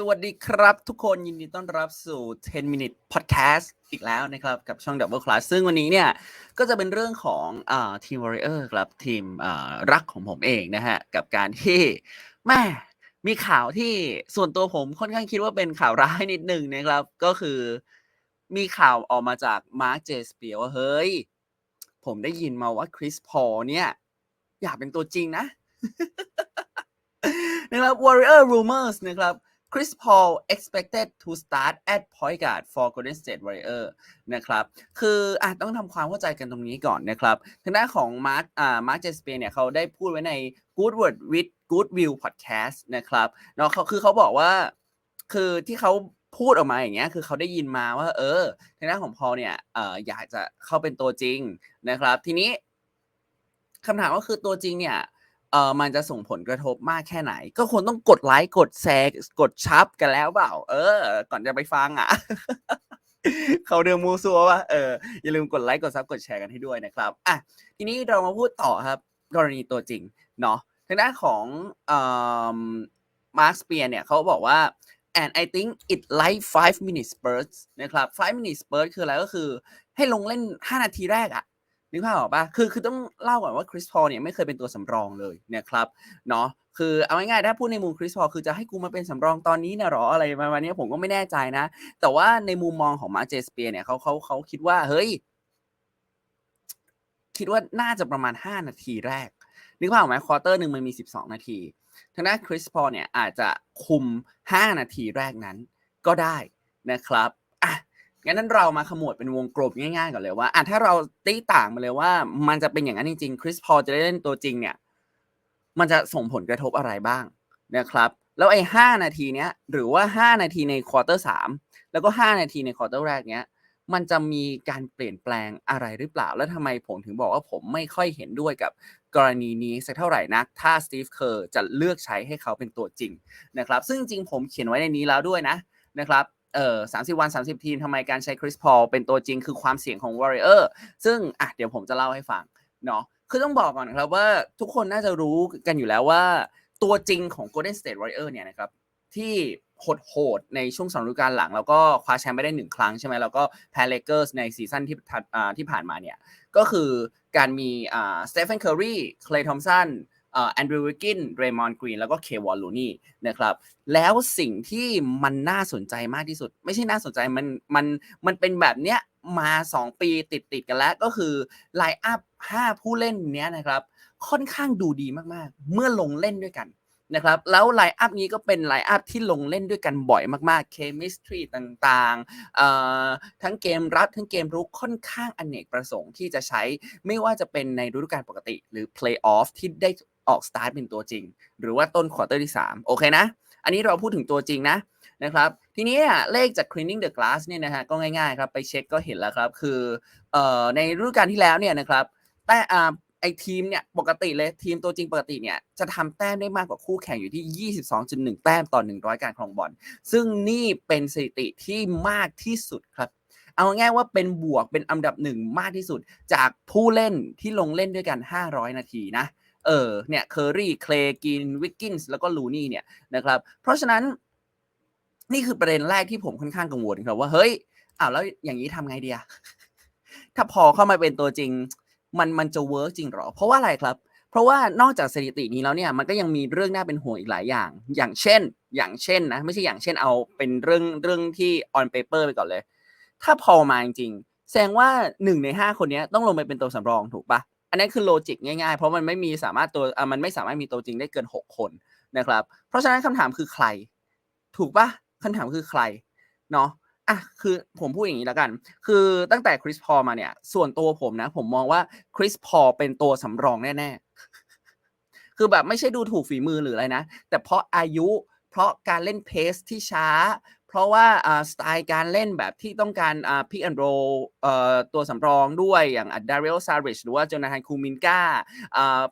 สวัสดีครับทุกคนยินดีต้อนรับสู่ 10 minute podcast อีกแล้วนะครับกับช่อง Double Class ซึ่งวันนี้เนี่ยก็จะเป็นเรื่องของอทีม Warrior ครับทีมรักของผมเองนะฮะกับการที่แม่มีข่าวที่ส่วนตัวผมค่อนข้างคิดว่าเป็นข่าวร้ายนิดหนึ่งนะครับ ก็คือมีข่าวออกมาจากมาร์คเจสเปียว่าเฮ้ย ผมได้ยินมาว่าคริสพอเนี่ยอยากเป็นตัวจริงนะนะครับ Warrior Rumors นะครับ Chris Paul expected to start at point guard for Golden State Warrior นะครับ คืออะต้องทำความเข้าใจกันตรงนี้ก่อนนะครับทางด้านของมาร์คอ่ามาร์คเจสเปียเนี่ยเขาได้พูดไว้ใน Good Word with Good View Podcast นะครับเนาะเขาคือเขาบอกว่า คือที่เขาพูดออกมาอย่างเงี้ยคือเขาได้ยินมาว่า เออทางด้านของพอลเนี่ยเอ่ออยากจะเข้าเป็นตัวจริงนะครับ ทีนี้คำถามก็คือตัวจริงเนี่ย ออมันจะส่งผลกระทบมากแค่ไหน ก็ควรต้องกดไลค์กดแชร์กดชับกันแล้วเปล่า เออ ก่อนจะไปฟังอะ เขาเรื่องมูซัวว่าเอออย่าลืมกดไลค์กดซับกดแชร์กันให้ด้วยนะครับอะทีนี้เรามาพูดต่อครับ กรณีตัวจริงเนาะทางด้านของเอ่อมาร์คสเปียเนี่ยเขาบอกว่า and I think it like five minutes burst นะครับ five minutes burst คืออะไรก็คือ ให้ลงเล่น 5 นาทีแรกอะ นึกภาพออกปะคือคือต้องเล่าก่อนว่าคริสพอลเนี่ยไม่เคยเป็นตัวสำรองเลยนะครับเนาะคือเอาง่ายๆถ้าพูดในมุมคริสพอลคือจะให้กูมาเป็นสำรองตอนนี้นะหรออะไรประมาณนี้ผมก็ไม่แน่ใจนะ แต่ว่าในมุมมองของมาร์เจสเปียเนี่ยเขาเขาเขาคิดว่าเฮ้ยคิดว่าน่าจะประมาณ 5 นาทีแรก นึกภาพออกไหมควอเตอร์หนึ่งมันมี 12 นาทีทางด้านคริสพอลเนี่ยอาจจะคุม 5 นาทีแรกนั้นก็ได้นะครับ งั้นนั้นเรามาขมวดเป็นวงกลมง่ายๆก่อนเลยว่าอะถ้าเราตีต่างมาเลยว่า มันจะเป็นอย่างนั้นจริงๆคริสพอจะได้เล่นตัวจริงเนี่ย มันจะส่งผลกระทบอะไรบ้างนะครับ แล้วไอ้ห้านาทีเนี้ยหรือว่าห้านาทีในควอเตอร์สามแล้วก็ห้านาทีในควอเตอร์แรกเนี้ยมันจะมีการเปลี่ยนแปลงอะไรหรือเปล่า แล้วทำไมผมถึงบอกว่าผมไม่ค่อยเห็นด้วยกับกรณีนี้สักเท่าไหร่นัก ถ้าสตีฟเคอร์จะเลือกใช้ให้เขาเป็นตัวจริงนะครับ ซึ่งจริงผมเขียนไว้ในนี้แล้วด้วยนะนะครับ เอ่อสามสิบวันสามสิบทีมทำไมการใช้คริสพอลเป็นตัวจริงคือความเสี่ยงของ Warrior ซึ่งอะเดี๋ยวผมจะเล่าให้ฟังเนาะคือต้องบอกก่อนนะครับว่าทุกคนน่าจะรู้กันอยู่แล้วว่า ตัวจริงของ Golden State Warrior เนี่ยนะครับที่โหดๆในช่วงสองฤดูกาลหลัง แล้วก็คว้าแชมป์ไม่ได้หนึ่งครั้งใช่ไหมแล้วก็แพ้เลเกอร์สในซีซั่นที่ที่ผ่านมาเนี่ยก็คือการมีอ่าสเตฟานเคอร์รีคลย์ทอมสัน แอนดรูว์วิกกินเรย์มอนกรีนแล้วก็เควอลลูนี่นะครับแล้วสิ่งที่มันน่าสนใจมากที่สุด ไม่ใช่น่าสนใจมันมันมันเป็นแบบเนี้ยมา 2 ปีติดติดกันแล้วก็คือไลน์อัพ5ผู้เล่นเนี้ยนะครับค่อนข้างดูดีมากๆ เมื่อลงเล่นด้วยกันนะครับแล้วไลน์อัพนี้ก็เป็นไลน์อัพที่ลงเล่นด้วยกันบ่อยมากๆเคมิสทรีต่างๆ ทั้งเกมรับทั้งเกมรุกค่อนข้างอเนกประสงค์ที่จะใช้ไม่ว่าจะเป็นในฤดูกาลปกติ หรือเพลย์ออฟที่ได้ ออกสตาร์ทเป็นตัวจริง หรือว่าต้นควอเตอร์ที่ 3 โอเคนะ อันนี้เราพูดถึงตัวจริงนะนะครับทีนี้เนี่ยเลขจาก cleaning the glass เนี่ยนะฮะก็ง่ายๆครับไปเช็คก็เห็นแล้วครับ คือเอ่อในฤดูกาลที่แล้วเนี่ยนะครับแต่อ่าไอทีมเนี่ยปกติเลยทีมตัวจริงปกติเนี่ยจะทำแต้มได้มากกว่าคู่แข่งอยู่ที่ 22.1 แต้มต่อ 100 การครองบอลซึ่งนี่เป็นสถิติที่มากที่สุดครับ เอาง่ายว่าเป็นบวกเป็นอันดับหนึ่งมากที่สุด จากผู้เล่นที่ลงเล่นด้วยกัน 500 นาทีนะ เออเนี่ยเคอรี่เคลกินวิกกินส์แล้วก็ลูนี่เนี่ยนะครับเพราะฉะนั้นนี่คือประเด็นแรกที่ผมค่อนข้างกังวลครับว่าเฮ้ยอ้าวแล้วอย่างนี้ทำไงเดีอะถ้าพอเข้ามาเป็นตัวจริง มันมันจะเวิร์กจริงหรอ เพราะว่าอะไรครับ เพราะว่านอกจากสถิตินี้แล้วเนี่ยมันก็ยังมีเรื่องน่าเป็นห่วงอีกหลายอย่าง อย่างเช่น อย่างเช่นนะไม่ใช่อย่างเช่นเอาเป็นเรื่องเรื่องที่ on paper ไปก่อนเลย ถ้าพอมาจริงแสดงว่าหนึ่งในห้าคนนี้ต้องลงไปเป็นตัวสำรองถูกปะ อันนั้นคือโลจิกง่ายๆ เพราะมันไม่มีสามารถตัวมันไม่สามารถมีตัวจริงได้เกินหกคนนะครับ เพราะฉะนั้นคำถามคือใคร ถูกปะคำถามคือใครเนาะอะคือผมพูดอย่างนี้แล้วกัน คือตั้งแต่คริสพอมาเนี่ย ส่วนตัวผมนะ ผมมองว่าคริสพอเป็นตัวสำรองแน่ๆ คือแบบไม่ใช่ดูถูกฝีมือหรืออะไรนะ แต่เพราะอายุเพราะการเล่นเพสที่ช้า ราะว่าสไตล์การเล่นแบบที่ต้องการพิกแอนโรตัวสำรองด้วยอย่างดาริเอลซาริชหรือว่าโจนาธานคูมินกา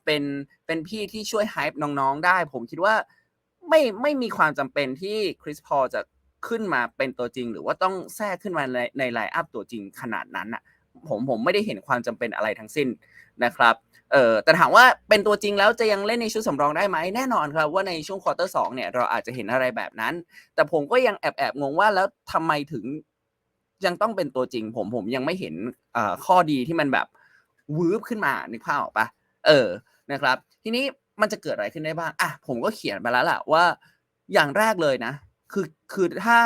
เป็นเป็นพี่ที่ช่วยไฮป์น้องๆ ได้ ผมคิดว่าไม่ไม่มีความจำเป็นที่คริสพอจะขึ้นมาเป็นตัวจริง หรือว่าต้องแทรกขึ้นมาในในไลน์อัพตัวจริงขนาดนั้นอะผมผมไม่ได้เห็นความจำเป็นอะไรทั้งสิ้นนะครับ เออแต่ถามว่าเป็นตัวจริงแล้วจะยังเล่นในชุดสำรองได้ไหมแน่นอนครับว่าในช่วงควอเตอร์สองเนี่ยเราอาจจะเห็นอะไรแบบนั้น แต่ผมก็ยังแอบแอบงงว่าแล้วทำไมถึงยังต้องเป็นตัวจริง ผมผมยังไม่เห็นข้อดีที่มันแบบวืบขึ้นมานึกภาพออกปะเออนะครับ ทีนี้มันจะเกิดอะไรขึ้นได้บ้างอะผมก็เขียนไปแล้วล่ะว่าอย่างแรกเลยนะ คือคือถ้า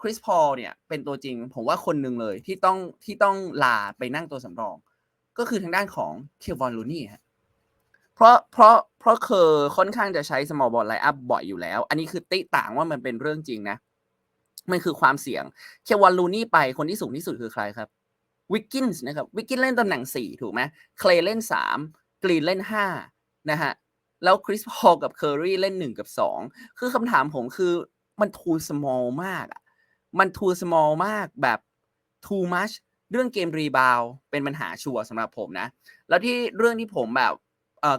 คริสพอลเนี่ยเป็นตัวจริง ผมว่าคนหนึ่งเลยที่ต้องที่ต้องลาไปนั่งตัวสำรอง ก็คือทางด้านของเคลวอนลูนี่ฮะเพราะเพราะเพราะเคอค่อนข้างจะใช้ small ball line up บ่อยอยู่แล้ว อันนี้คือติต่างว่ามันเป็นเรื่องจริงนะ มันคือความเสี่ยง เคลวอนลูนี่ไปคนที่สูงที่สุดคือใครครับวิกกินส์นะครับวิกกินเล่นตำแหน่งสี่ถูกไหมเคลเล่นสามกรีนเล่นห้านะฮะ แล้วคริสพอลกับเคอรีเล่นหนึ่งกับสองคือคำถามผมคือมัน too small มากอะมัน too small มากแบบ too much เรื่องเกมรีบาวเป็นปัญหาชัวร์สำหรับผมนะ แล้วที่เรื่องที่ผมแบบ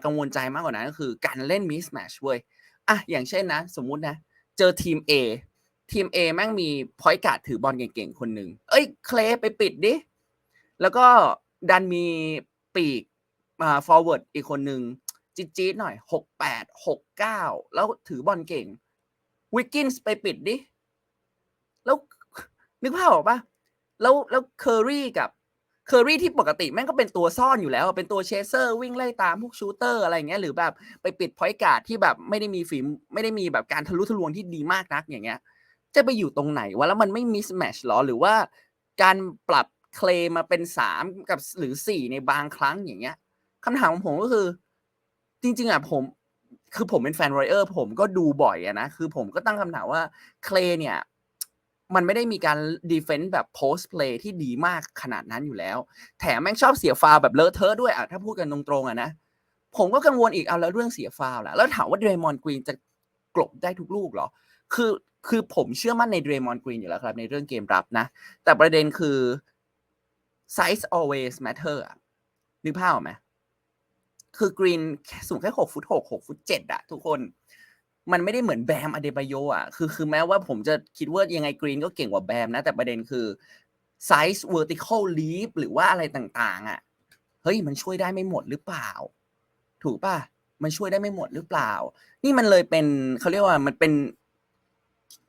กังวลใจมากกว่านั้นก็คือการเล่น mismatch เว้ยอะอย่างเช่นนะ สมมุตินะ เจอทีม A ทีม A แม่งมีพอยต์การ์ดถือบอลเก่งๆ คนหนึ่งเอ้ย เคลไปปิดดิ แล้วก็ดันมีปีกมา forward อีกคนหนึ่งจี๊ดๆหน่อยหกแปดหกเก้าแล้วถือบอลเก่งวิกกินส์ไปปิดดิ แล้วนึกภาพออกปะ แล้วแล้วเคอรี่กับเคอรี่ที่ปกติแม่งก็เป็นตัวซ่อนอยู่แล้ว เป็นตัวเชเซอร์วิ่งไล่ตามพวกชูเตอร์อะไรเงี้ยหรือแบบไปปิดพอยต์การ์ดที่แบบไม่ได้มีฝีมไม่ได้มีแบบการทะลุทะลวงที่ดีมากนักอย่างเงี้ย จะไปอยู่ตรงไหนวะแล้วมันไม่มิสแมชหรอหรือว่าการปรับเคลมมาเป็นสามกับหรือสี่ในบางครั้งอย่างเงี้ยคำถามของผมก็คือ จริง ๆอะผมคือผมเป็นแฟนรอยเออร์ผมก็ดูบ่อยอะนะ คือผมก็ตั้งคำถามว่าเคลเนี่ย มันไม่ได้มีการดีเฟนต์แบบโพสต์เพลย์ที่ดีมากขนาดนั้นอยู่แล้ว แถมแม่งชอบเสียฟาวแบบเลอะเทอะด้วยอะถ้าพูดกันตรงๆอะนะ ผมก็กังวลอีกเอาแล้วเรื่องเสียฟาวล์ล่ะ แล้วถามว่าเดรมอนกรีนจะกลบได้ทุกลูกเหรอ คือคือผมเชื่อมั่นในเดรมอนกรีนอยู่แล้วครับ ในเรื่องเกมรับนะ แต่ประเด็นคือ size always matter อะนึกภาพออกไหมคือกรีนสูงแค่หกฟุตหกหกฟุตเจ็ดอะทุกคน มันไม่ได้เหมือนแบมอเดบายโยอะคือคือแม้ว่าผมจะคิดว่ายังไงกรีนก็เก่งกว่าแบมนะ แต่ประเด็นคือ size vertical leap หรือว่าอะไรต่างๆ อะ เฮ้ยมันช่วยได้ไม่หมดหรือเปล่า ถูกป่ะ มันช่วยได้ไม่หมดหรือเปล่า นี่มันเลยเป็นเขาเรียกว่ามันเป็น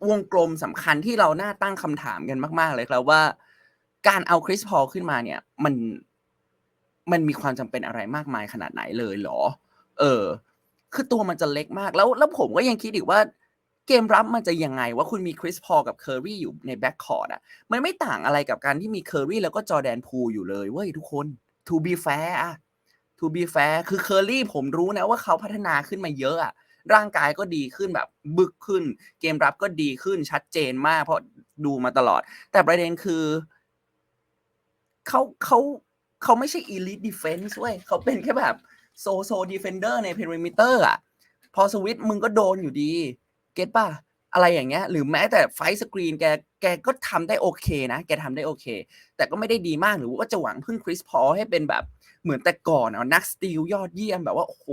วงกลมสำคัญที่เราน่าตั้งคำถามกันมาก ๆ เลยครับว่า การเอาคริสพอลขึ้นมาเนี่ย มันมันมีความจำเป็นอะไรมากมายขนาดไหนเลยเหรอ เออ คือตัวมันจะเล็กมาก แล้วแล้วผมก็ยังคิดอีกว่าเกมรับมันจะยังไงว่าคุณมีคริสพอกับเคอร์รี่อยู่ในแบ็กคอร์ดอะมันไม่ต่างอะไรกับการที่มีเคอร์รี่แล้วก็จอแดนพูลอยู่เลยเว้ยทุกคน to be fair อะ to be fair คือเคอร์รี่ผมรู้นะว่าเขาพัฒนาขึ้นมาเยอะอะร่างกายก็ดีขึ้นแบบบึกขึ้น เกมรับก็ดีขึ้นชัดเจนมาก เพราะดูมาตลอด แต่ประเด็นคือเขาเขาเขาไม่ใช่ elite defense เว้ยเขาเป็นแค่แบบ โซโซ defender ใน perimeter อะ พอสวิตช์มึงก็โดนอยู่ดี เก็ตป่ะ อะไรอย่างเงี้ย หรือแม้แต่ไฟสกรีนแกแกก็ทำได้โอเคนะ แกทำได้โอเค แต่ก็ไม่ได้ดีมากหรือว่าจะหวังพึ่งคริสพอให้เป็นแบบเหมือนแต่ก่อนเอานักสตีลยอดเยี่ยมแบบว่าโอ้โห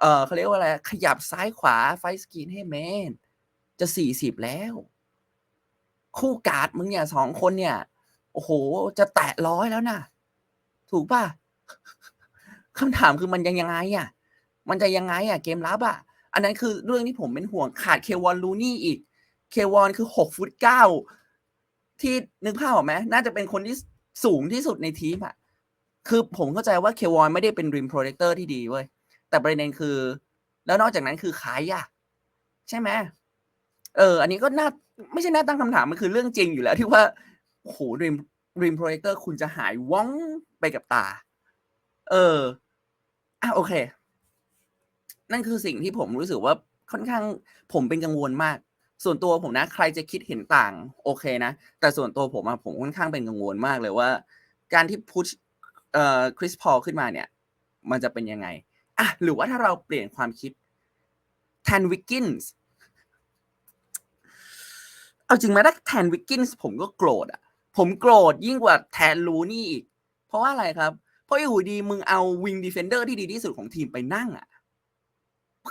เออเขาเรียกว่าอะไร ขยับซ้ายขวาไฟสกรีนให้แมนจะสี่สิบแล้ว คู่การ์ดมึงเนี่ยสองคนเนี่ย โอ้โห จะแตะร้อยแล้วนะถูกป่ะ คำถามคือมันยังยังไงอะ มันจะยังไงอะเกมรับอะ อันนั้นคือเรื่องที่ผมเป็นห่วงขาดเควอนลูนี่อีก เควอนคือหกฟุตเก้าที่นึกภาพออกไหมน่าจะเป็นคนที่สูงที่สุดในทีมอะ คือผมเข้าใจว่าเควอนไม่ได้เป็นริมโปรเจคเตอร์ที่ดีเว้ย แต่ประเด็นคือ แล้วนอกจากนั้นคือขายอะ ใช่ไหมเออ อันนี้ก็น่าไม่ใช่น่าตั้งคำถามมันคือเรื่องจริงอยู่แล้วที่ว่าโอ้โหริมริมโปรเจคเตอร์คุณจะหายว่องไปกับตา เอออะโอเค นั่นคือสิ่งที่ผมรู้สึกว่าค่อนข้าง ผมเป็นกังวลมาก ส่วนตัวผมนะ ใครจะคิดเห็นต่าง โอเคนะ แต่ส่วนตัวผมอะผมค่อนข้างเป็นกังวลมากเลยว่า การที่พุชเอ่อคริสพอลขึ้นมาเนี่ย มันจะเป็นยังไงอะหรือว่าถ้าเราเปลี่ยนความคิดแทนวิกกินส์เอาจริงไหมถ้าแทนวิกกินส์ผมก็โกรธอะ ผมโกรธยิ่งกว่าแทนลูนี่อีก เพราะว่าอะไรครับ เพราะอยู่ดีมึงเอาวิงดีเฟนเดอร์ที่ดีที่สุดของทีมไปนั่งอะ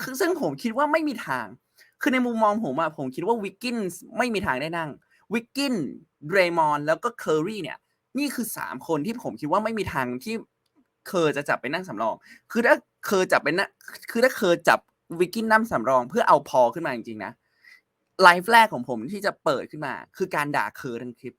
คือซึ่งผมคิดว่าไม่มีทาง คือในมุมมองผมอะผมคิดว่าวิกกินส์ไม่มีทางได้นั่ง วิกกินเดรมอนแล้วก็เคอรี่เนี่ย นี่คือสามคนที่ผมคิดว่าไม่มีทางที่เคอร์จะจับไปนั่งสำรอง คือถ้าเคอร์จับไปนะคือถ้าเคอร์จับวิกกินนั่งสำรอง เพื่อเอาพอขึ้นมาจริงๆนะไลฟ์แรกของผมที่จะเปิดขึ้นมา คือการด่าเคอร์ทั้งคลิป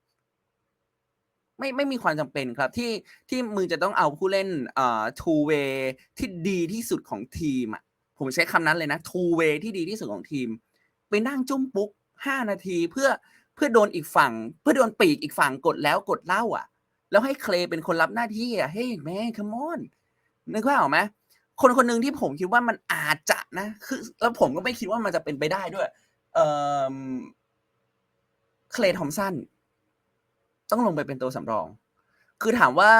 ไม่ไม่มีความจำเป็นครับที่ที่มึงจะต้องเอาผู้เล่นเอ่อ two way ที่ดีที่สุดของทีมอะผมใช้คำนั้นเลยนะ two way ที่ดีที่สุดของทีม ไปนั่งจุ้มปุ๊กห้านาทีเพื่อเพื่อโดนอีกฝั่ง เพื่อโดนปีกอีกฝั่งกดแล้วกดเล่าอะ แล้วให้เคลเป็นคนรับหน้าที่อะเฮ้ยแม่คัมอนนึกว่าออกไหมคนคนหนึ่งที่ผมคิดว่ามันอาจจะนะ คือ แล้วผมก็ไม่คิดว่ามันจะเป็นไปได้ด้วย เอ่อเคลทอมสัน ต้องลงไปเป็นตัวสำรอง คือถามว่า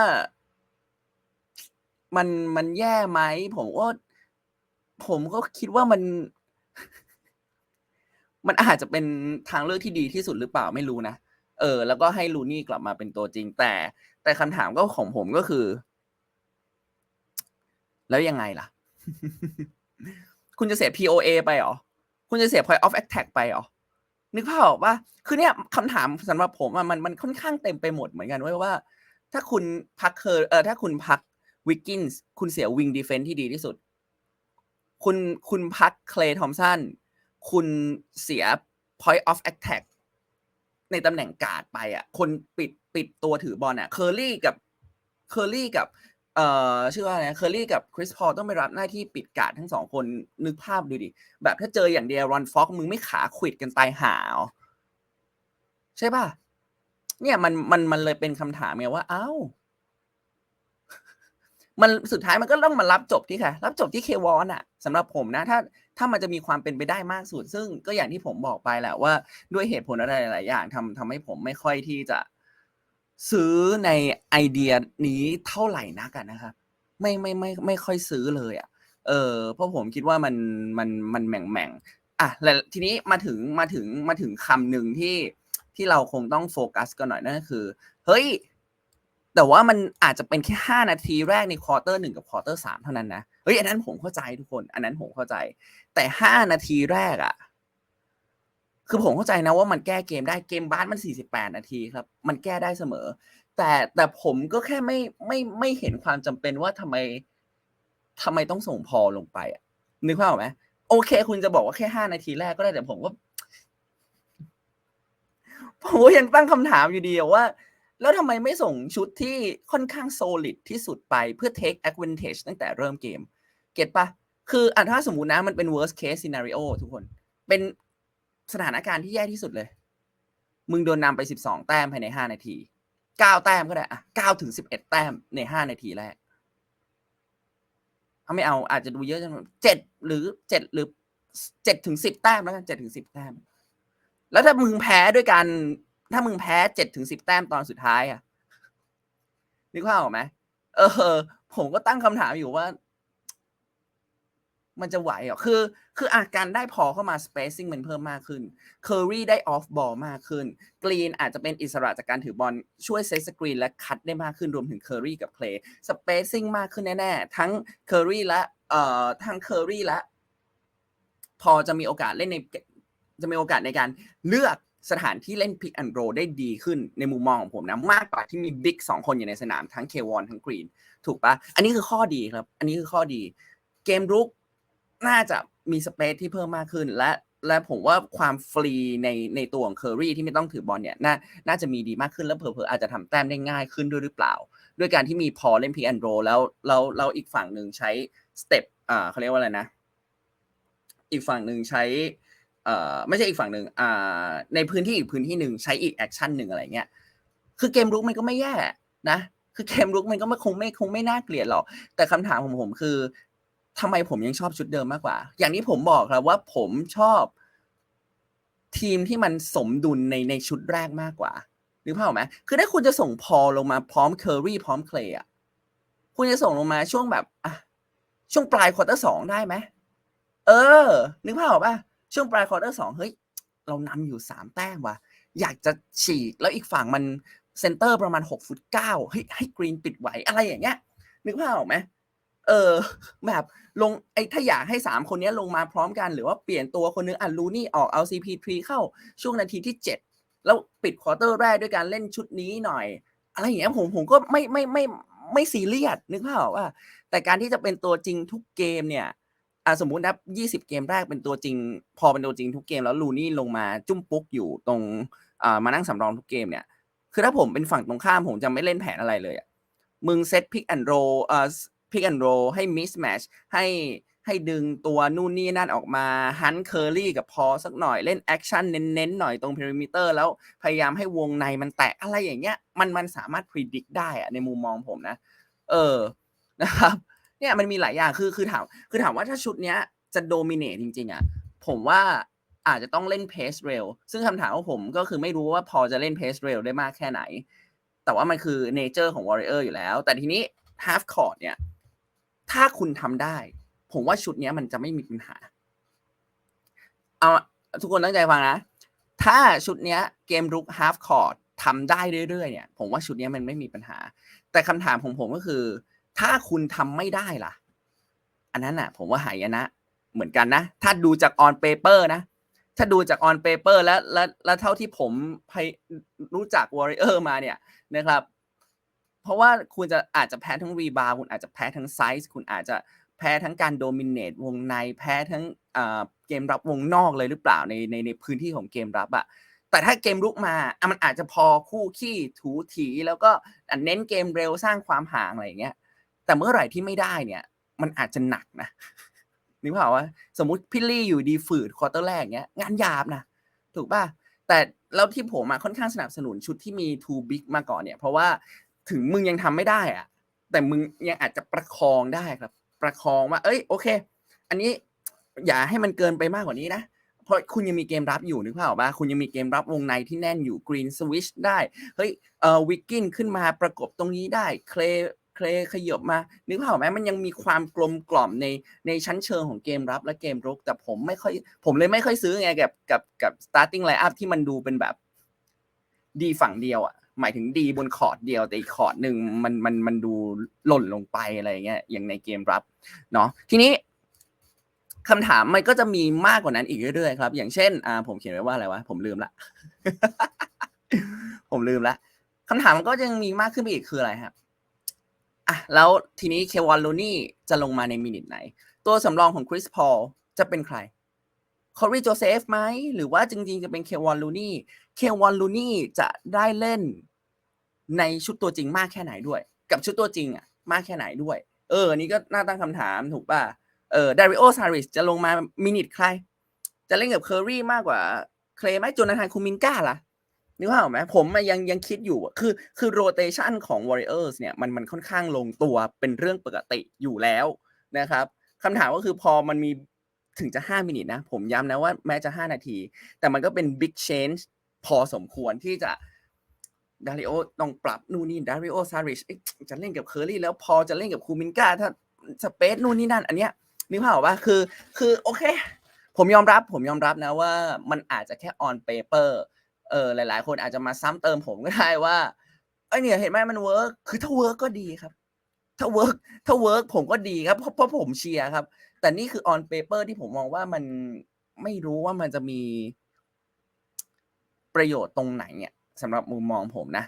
มันมันแย่ไหมผมว่าผมก็คิดว่ามัน มันอาจจะเป็นทางเลือกที่ดีที่สุดหรือเปล่าไม่รู้นะเออ แล้วก็ให้ลูนี่กลับมาเป็นตัวจริง แต่แต่คำถามก็ของผมก็คือ แล้วยังไงล่ะ คุณจะเสีย POA ไปหรอ คุณจะเสีย point of attack ไปหรอ นึกภาพออกปะคือเนี่ยคำถามสำหรับผมอะมันมันค่อนข้างเต็มไปหมดเหมือนกันเว้ยว่า ถ้าคุณพักเคอร์เออถ้าคุณพักวิกกินส์คุณเสียวิงดีเฟนที่ดีที่สุด คุณคุณพักเคลย์ทอมสันคุณเสีย point of attack ในตำแหน่งการ์ดไปอะ คนปิดปิดตัวถือบอลอะเคอร์รี่กับเคอร์รี่กับ เอ่อชื่อว่าอะไรเคอร์รี่กับคริสพอลต้องไปรับหน้าที่ปิดการ์ดทั้งสองคนนึกภาพดูดิ แบบถ้าเจออย่างเดียวรอนฟ็อกมึงไม่ขาขวิดกันตายหาวใช่ป่ะ เนี่ยมันมันมันเลยเป็นคำถามไงว่า เอ้า มันสุดท้ายมันก็ต้องมารับจบที่ค่ะ รับจบที่เควอนอะสำหรับผมนะ ถ้าถ้ามันจะมีความเป็นไปได้มากสุด ซึ่งก็อย่างที่ผมบอกไปแหละว่าด้วยเหตุผลอะไรหลายอย่างทำทำให้ผมไม่ค่อยที่จะ ซื้อในไอเดียนี้เท่าไหร่นักอะนะครับ ไม่ไม่ไม่ไม่ค่อยซื้อเลยอะเออเพราะผมคิดว่ามันมันมันแหม่งแหม่งอะแล้วทีนี้มาถึงมาถึงมาถึงคำหนึ่งที่ที่เราคงต้องโฟกัสกันหน่อยนั่นก็คือ เฮ้ย แต่ว่ามันอาจจะเป็นแค่ห้านาทีแรกในควอเตอร์หนึ่งกับควอเตอร์สามเท่านั้นนะเฮ้ยอันนั้นผมเข้าใจทุกคน อันนั้นผมเข้าใจ แต่ห้านาทีแรกอะ คือผมเข้าใจนะว่ามันแก้เกมได้เกมบาสมันสี่สิบแปดนาทีครับ มันแก้ได้เสมอ แต่แต่ผมก็แค่ไม่ไม่ไม่เห็นความจำเป็นว่าทำไมทำไมต้องส่งพอลงไปอะนึกภาพออกไหมโอเค คุณจะบอกว่าแค่ห้านาทีแรกก็ได้แต่ผมก็ผมก็ยังตั้งคำถามอยู่ดีว่า แล้วทำไมไม่ส่งชุดที่ค่อนข้างโซลิดที่สุดไปเพื่อ take advantage ตั้งแต่เริ่มเกม เก็ตปะคืออะถ้าสมมุตินะมันเป็น worst case scenario ทุกคน เป็น สถานการณ์ที่แย่ที่สุดเลย มึงโดนนำไป12แต้มภายใน5นาที9แต้มก็ได้อะ9ถึง11แต้มใน5นาทีแรกเอาไม่เอาอาจจะดูเยอะจังเจ็ดหรือเจ็ดหรือเจ็ดถึงสิบแต้มแล้วกันเจ็ดถึงสิบแต้ม แล้วถ้ามึงแพ้ด้วยกัน ถ้ามึงแพ้เจ็ดถึงสิบแต้มตอนสุดท้ายอะนึกภาพออกไหมเออ ผมก็ตั้งคำถามอยู่ว่า มันจะไหวเหรอคือ คืออาการได้พอเข้ามา spacing มันเพิ่มมากขึ้น Curry ได้ off ball มากขึ้น Green อาจจะเป็นอิสระจากการถือบอลช่วยเซตสกรีนและคัดได้มากขึ้นรวมถึง Curry กับ Clay spacing มากขึ้นแน่ๆ ทั้ง Curry และเอ่อทั้ง Curry และ พอจะมีโอกาสเล่นในจะมีโอกาสในการเลือกสถานที่เล่น pick and roll ได้ดีขึ้นในมุมมองของผมนะ มากกว่าที่มีบิ๊กสองคนอยู่ในสนามทั้งเควอนทั้งกรีน ถูกปะอันนี้คือข้อดีครับ อันนี้คือข้อดี เกมรุก น่าจะมีสเปซที่เพิ่มมากขึ้น และและผมว่าความฟรีในในตัวของเคอรี่ที่ไม่ต้องถือบอลเนี่ยน่าน่าจะมีดีมากขึ้น แล้วเผลอๆอาจจะทำแต้มได้ง่ายขึ้นด้วยหรือเปล่า ด้วยการที่มีพอเล่น pick and roll แล้วแล้วแล้วอีกฝั่งหนึ่งใช้สเต็ปอ่าเขาเรียกว่าอะไรนะ อีกฝั่งหนึ่งใช้เอ่อไม่ใช่อีกฝั่งหนึ่งอ่าในพื้นที่อีกพื้นที่หนึ่งใช้อีกแอคชั่นหนึ่งอะไรเงี้ยคือเกมรุกมันก็ไม่แย่นะคือเกมรุกมันก็ไม่คงไม่คงไม่น่าเกลียดหรอก แต่คำถามของผมคือ ทำไมผมยังชอบชุดเดิมมากกว่า อย่างที่ผมบอกครับว่าผมชอบ ทีมที่มันสมดุลในในชุดแรกมากกว่าหรือเปล่าไหมคือถ้าคุณจะส่งพอลงมาพร้อมเคอรี่พร้อมเคลย์อะคุณจะส่งลงมาช่วงแบบอะช่วงปลายควอเตอร์สองได้ไหมเออ นึกภาพออกป่ะช่วงปลายควอเตอร์สองเฮ้ย เรานำอยู่สามแต้มว่ะ อยากจะฉีกแล้วอีกฝั่งมันเซนเตอร์ประมาณหกฟุตเก้าเฮ้ยให้กรีนปิดไหวอะไรอย่างเงี้ย นึกภาพออกไหม เออแบบลงไอ้ถ้าอยากให้สามคนนี้ลงมาพร้อมกัน หรือว่าเปลี่ยนตัวคนนึงอะลูนี่ออกเอา CP3 เข้าช่วงนาทีที่เจ็ดแล้วปิดควอเตอร์แรกด้วยการเล่นชุดนี้หน่อย อะไรอย่างเงี้ยผมผมก็ไม่ไม่ไม่ไม่ซีเรียสนึกภาพว่า แต่การที่จะเป็นตัวจริงทุกเกมเนี่ยอะสมมุตินับยี่สิบเกมแรกเป็นตัวจริง พอเป็นตัวจริงทุกเกม แล้วลูนี่ลงมาจุ้มปุ๊กอยู่ตรงอ่ามานั่งสำรองทุกเกมเนี่ยคือถ้าผมเป็นฝั่งตรงข้ามผมจะไม่เล่นแผนอะไรเลยอะมึงเซตพิกแอนโรเอ่อ พิกแอนโรให้มิสแมชให้ให้ดึงตัวนู่นนี่นั่นออกมาฮันเคอรี่กับพอสักหน่อยเล่นแอคชั่นเน้นๆหน่อยตรงพ e ริมิเตอร์แล้วพยายามให้วงในมันแตกอะไรอย่างเงี้ยมันมันสามารถพิจิตรได้อะในมุมมองผมนะ เออนะครับเนี่ยมันมีหลายอย่างคือคือถามคือถามว่าถ้าชุดเนี้ยจะโดมิเนตจริงๆอะผมว่าอาจจะต้องเล่นเพสเร็วซึ่งคำถามของผมก็คือไม่รู้ว่าพอจะเล่นเพสเร็วได้มากแค่ไหน แต่ว่ามันคือเนเจอร์ของ Warrior อยู่แล้ว แต่ทีนี้ half court เนี่ย ถ้าคุณทำได้ ผมว่าชุดเนี้ยมันจะไม่มีปัญหา เอาทุกคนตั้งใจฟังนะ ถ้าชุดเนี้ยเกมรุก half court ทำได้เรื่อยๆเนี่ย ผมว่าชุดนี้มันไม่มีปัญหา แต่คำถามของผมก็คือ ถ้าคุณทำไม่ได้ล่ะ อันนั้นน่ะ ผมว่าหายนะ เหมือนกันนะ ถ้าดูจาก on paper นะ ถ้าดูจาก on paper แล้วแล้วแล้วเท่าที่ผมรู้จัก warrior มาเนี่ยนะครับ เพราะว่าคุณจะอาจจะแพ้ทั้งรีบาวคุณอาจจะแพ้ทั้งไซส์คุณอาจจะแพ้ทั้งการโดมิเนตวงในแพ้ทั้งเกมรับวงนอกเลยหรือเปล่าในในในพื้นที่ของเกมรับอะแต่ถ้าเกมลุกมาอะมันอาจจะพอคู่ขี้ถูถีแล้วก็เน้นเกมเร็วสร้างความห่างอะไรอย่างเงี้ยแต่เมื่อไหร่ที่ไม่ได้เนี่ย มันอาจจะหนักนะนึกภาพว่าสมมติพี่ลี่อยู่ดีฝืดควอเตอร์แรกเงี้ยงานหยาบนะถูกป่ะแต่แล้วที่ผมมาค่อนข้างสนับสนุนชุดที่มี too big มาก่อนเนี่ย เพราะว่า ถึงมึงยังทำไม่ได้อะแต่มึงยังอาจจะประคองได้ครับ ประคองว่า เอ้ยโอเค อันนี้อย่าให้มันเกินไปมากกว่านี้นะเพราะคุณยังมีเกมรับอยู่นึกภาพออกปะคุณยังมีเกมรับวงในที่แน่นอยู่ green switch ได้เฮ้ยเอ่อวิกกินขึ้นมาประกบตรงนี้ได้เคลเคลขยบมา นึกภาพออกไหมมันยังมีความกลมกล่อมในในชั้นเชิงของเกมรับและเกมรุก แต่ผมไม่ค่อยผมเลยไม่ค่อยซื้อไงกับกับกับ starting lineup ที่มันดูเป็นแบบดีฝั่งเดียวอะ หมายถึงดีบนคอร์ดเดียวแต่อีกคอร์ดหนึ่งมันมันมันดูหล่นลงไปอะไรเงี้ยอย่างในเกมรับเนาะทีนี้คำถามมันก็จะมีมากกว่านั้นอีกเรื่อยๆครับ อย่างเช่นอ่าผมเขียนไว้ว่าอะไรวะผมลืมละ ผมลืมละคำถามมันก็ยังมีมากขึ้นไปอีกคืออะไรครับอะแล้วทีนี้เควันลูนี่จะลงมาในมินิทไหน ตัวสำรองของคริสพอลจะเป็นใครคอรีโจเซฟไหมหรือว่าจริงๆจะเป็นเควอนลูนี่ เควอนลูนี่จะได้เล่น ในชุดตัวจริงมากแค่ไหนด้วย กับชุดตัวจริงอะมากแค่ไหนด้วย เออนนี้ก็น่าตั้งคำถามถูกป่ะเออดาริโอซาริสจะลงมามินิทใคร จะเล่นกับเคอรี่มากกว่าเคลไหมโจนาธานคูมินก้าล่ะนึกภาพออกไหมผมยังยังคิดอยู่คือคือโรเตชันของ Warriors เนี่ยมันมันค่อนข้างลงตัวเป็นเรื่องปกติอยู่แล้วนะครับคำถามก็คือพอมันมีถึงจะ 5 มินิทนะ ผมย้ำนะว่าแม้จะ 5 นาที แต่มันก็เป็น big change พอสมควรที่จะ ดาริโอต้องปรับนู่นนี่ดาริโอซาริชจะเล่นกับเคอรี่แล้วพอจะเล่นกับคูมินกาถ้าสเปซนู่นนี่นั่น อันเนี้ยนึกภาพออกปะคือ คือโอเค ผมยอมรับผมยอมรับนะว่ามันอาจจะแค่ on paper เออหลาย ๆ คนอาจจะมาซ้ำเติมผมก็ได้ว่าไอเนี่ยเห็นไหมมันเวิร์กคือถ้าเวิร์กก็ดีครับ ถ้าเวิร์กถ้าเวิร์กผมก็ดีครับเพราะเพราะผมเชียร์ครับ แต่นี่คือ on paper ที่ผมมองว่ามันไม่รู้ว่ามันจะมีประโยชน์ตรงไหนเนี่ย สำหรับมุมมองผมนะ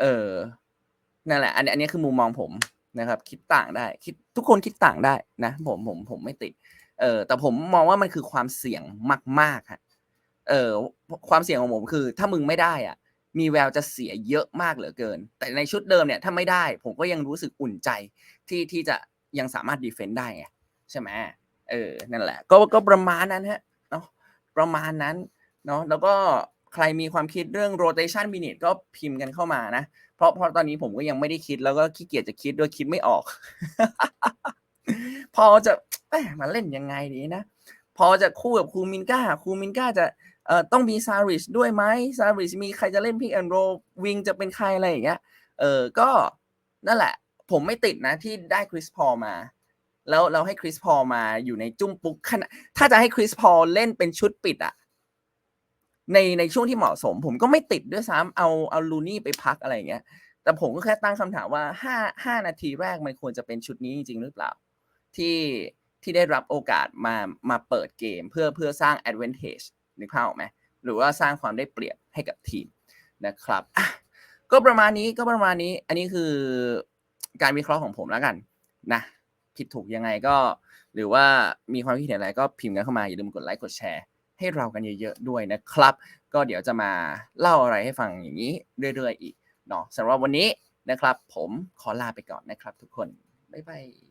เออนั่นแหละ อันนี้อันนี้คือมุมมองผมนะครับ คิดต่างได้ คิดทุกคนคิดต่างได้นะผมผมผมไม่ติด เออแต่ผมมองว่ามันคือความเสี่ยงมากๆฮะเออความเสี่ยงของผมคือ ถ้ามึงไม่ได้อะ มีแววจะเสียเยอะมากเหลือเกิน แต่ในชุดเดิมเนี่ยถ้าไม่ได้ ผมก็ยังรู้สึกอุ่นใจที่ที่จะยังสามารถดีเฟนต์ได้ไงใช่ไหมเออนั่นแหละ ก็ก็ประมาณนั้นฮะเนาะประมาณนั้นเนาะแล้วก็ ใครมีความคิดเรื่อง rotation minute ก็พิมพ์กันเข้ามานะ เพราะเพราะตอนนี้ผมก็ยังไม่ได้คิดแล้วก็ขี้เกียจจะคิดด้วยคิดไม่ออก พอจะแหมมาเล่นยังไงดีนะ พอจะคู่กับคูมินก้าคูมินก้าจะเอ่อต้องมีซาริชด้วยไหมซาริชมีใครจะเล่นพิกแอนโรวิงจะเป็นใครอะไรอย่างเงี้ยเออก็นั่นแหละ ผมไม่ติดนะที่ได้คริสพอมา แล้วเราให้คริสพอมาอยู่ในจุ้มปุ๊กขณะถ้าจะให้คริสพอเล่นเป็นชุดปิดอะ ในในช่วงที่เหมาะสม ผมก็ไม่ติดด้วยซ้ำเอาเอาลูนี่ไปพักอะไรเงี้ย แต่ผมก็แค่ตั้งคำถามว่าห้าห้านาทีแรกมันควรจะเป็นชุดนี้จริงหรือเปล่า ที่ที่ได้รับโอกาสมามาเปิดเกม เพื่อเพื่อสร้าง advantage นึกภาพออกไหมหรือว่าสร้างความได้เปรียบให้กับทีมนะครับก็ประมาณนี้ก็ประมาณนี้ อันนี้คือการวิเคราะห์ของผมแล้วกันนะผิดถูกยังไงก็ หรือว่ามีความคิดเห็นอะไรก็พิมพ์กันเข้ามาอย่าลืมกดไลค์กดแชร์ ให้เรากันเยอะๆด้วยนะครับ ก็เดี๋ยวจะมาเล่าอะไรให้ฟังอย่างนี้เรื่อยๆอีกเนาะสำหรับวันนี้นะครับ ผมขอลาไปก่อนนะครับ ทุกคนบ๊ายบาย